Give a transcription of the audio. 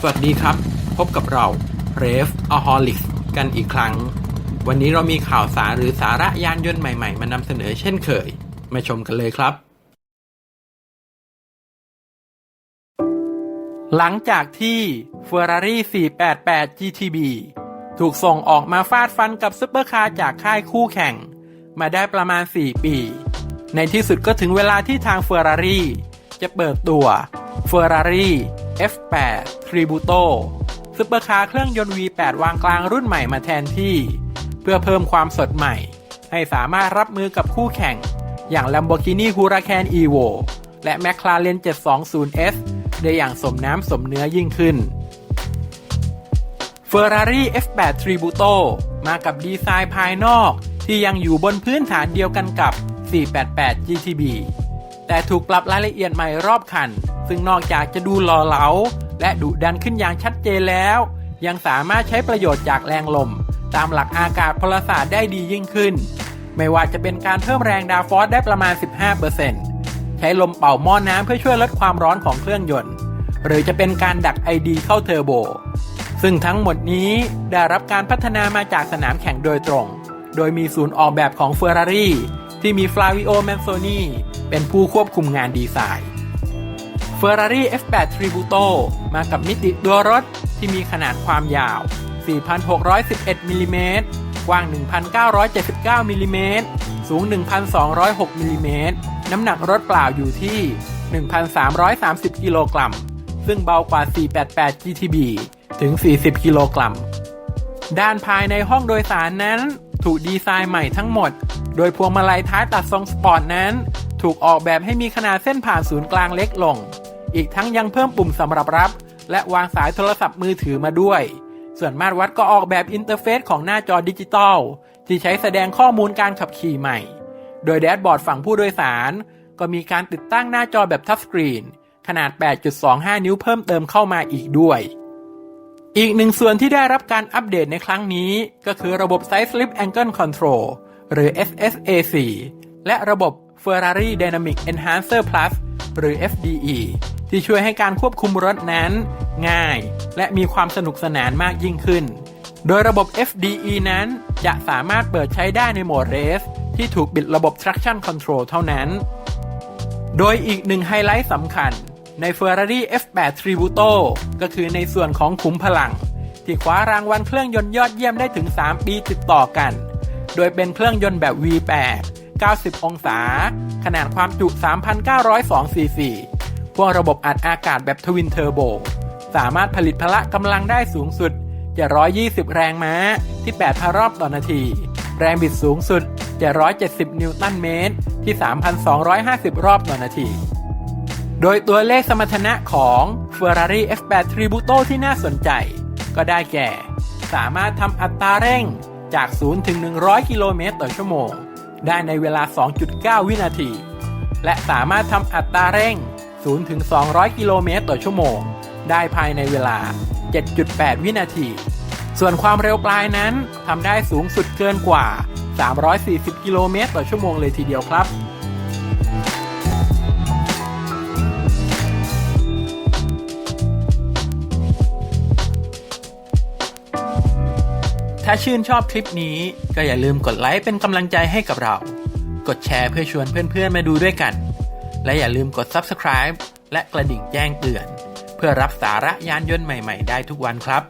สวัสดีครับ พบกับเรา r e v a h o l i c กันอีกครั้ง วันนี้เรามีข่าวสารหรือสาระยานยนต์ใหม่ๆ มานำเสนอเช่นเคย มาชมกันเลยครับ หลังจากที่ Ferrari 488 GTB ถูกส่งออกมาฟาดฟันกับซุปเปอร์คาร์จากค่ายคู่แข่ง มาได้ประมาณ 4 ปี ในที่สุดก็ถึงเวลาที่ทาง Ferrari จะเปิดตัว Ferrari F8 Tributo ซุปเปอร์คาร์เครื่องยนต์ V8 วางกลางรุ่นใหม่มาแทนที่ เพื่อเพิ่มความสดใหม่ ให้สามารถรับมือกับคู่แข่ง อย่าง Lamborghini Huracan Evo และ McLaren 720S ได้อย่างสมน้ำสมเนื้อยิ่งขึ้น Ferrari F8 Tributo มากับดีไซน์ภายนอกที่ยังอยู่บนพื้นฐานเดียวกันกับ 488 GTB แต่ถูกปรับรายละเอียดใหม่รอบคัน ซึ่งนอกจากจะดูหล่อเหลา และดุดันขึ้นอย่างชัดเจนแล้ว ยังสามารถใช้ประโยชน์จากแรงลม ตามหลักอากาศพลศาสตร์ได้ดียิ่งขึ้น ไม่ว่าจะเป็นการเพิ่มแรงดาวฟอสได้ประมาณ 15%ใช้ลมเป่าหม้อน้ำเพื่อช่วยลดความร้อนของเครื่องยนต์ หรือจะเป็นการดักไอดีเข้าเทอร์โบ ซึ่งทั้งหมดนี้ได้รับการพัฒนามาจากสนามแข่งโดยตรง โดยมีศูนย์ออกแบบของ Ferrari ที่มีฟลาวิโอแมนโซนี เป็นผู้ควบคุมงานดีไซน์ Ferrari F8 Tributo มากับมิติตัวรถที่มีขนาดความยาว 4,611มิลลิเมตรกว้าง 1,979มิลลิเมตรสูง 1,206มิลลิเมตรน้ำหนักรถเปล่าอยู่ที่ 1,330 กิโลกรัม ซึ่งเบากว่า 488 GTB ถึง 40 กิโลกรัม ด้านภายในห้องโดยสารนั้น ถูกดีไซน์ใหม่ทั้งหมด โดยพวงมาลัยท้ายตัดทรงสปอร์ตนั้น ถูกออกแบบให้มีขนาดเส้นผ่านศูนย์กลางเล็กลง อีกทั้งยังเพิ่มปุ่มสำหรับรับ และวางสายโทรศัพท์มือถือมาด้วย ส่วนมาตรวัดก็ออกแบบอินเทอร์เฟซของหน้าจอดิจิตอลที่ใช้แสดงข้อมูลการขับขี่ใหม่ โดยแดชบอร์ดฝั่งผู้โดยสาร ก็มีการติดตั้งหน้าจอแบบทัชสกรีนขนาด 8.25 นิ้วเพิ่มเติมเข้ามาอีกด้วย อีกหนึ่งส่วนที่ได้รับการอัปเดตในครั้งนี้ ก็คือระบบ Side Slip Angle Control หรือ SSAC และระบบ Ferrari Dynamic Enhancer Plus หรือ FDE ที่ช่วยให้การควบคุมรถนั้น ง่าย และมีความสนุกสนานมากยิ่งขึ้น โดยระบบ FDE นั้นจะสามารถเปิดใช้ได้ในโหมดเรส ที่ถูกปิดระบบ traction control เท่านั้น โดยอีกหนึ่งไฮไลท์สำคัญใน Ferrari F8 Tributo ก็คือในส่วนของขุมพลัง ที่คว้ารางวัลเครื่องยนต์ยอดเยี่ยมได้ถึง 3 ปีติดต่อกัน โดยเป็นเครื่องยนต์แบบ V8 90 องศา ขนาดความจุ 3,902 ซีซีพ่วงระบบอัดอากาศแบบทวินเทอร์โบ สามารถผลิตพละกำลังได้สูงสุด720 แรงม้าที่ 8 พารอบต่อนาที แรงบิดสูงสุด 770 นิวตันเมตร ที่ 3,250 รอบต่อนาที โดยตัวเลขสมรรถนะของ Ferrari F8 Tributo ที่น่าสนใจ ก็ได้แก่ สามารถทำอัตราเร่งจาก 0 ถึง 100 กิโลเมตรต่อชั่วโมง ได้ในเวลา 2.9 วินาที และสามารถทำอัตราเร่ง0ถึง200 กิโลเมตรต่อชั่วโมง ได้ภายในเวลา 7.8 วินาที ส่วนความเร็วปลายนั้นทำได้สูงสุดเกินกว่า 340 กิโลเมตรต่อชั่วโมงเลยทีเดียวครับ ถ้าชื่นชอบคลิปนี้ ก็อย่าลืมกดไลค์เป็นกำลังใจให้กับเรา กดแชร์เพื่อชวนเพื่อนๆมาดูด้วยกัน และอย่าลืมกด Subscribe และกระดิ่งแจ้งเตือน เพื่อรับสาระยานยนต์ใหม่ๆ ได้ทุกวันครับ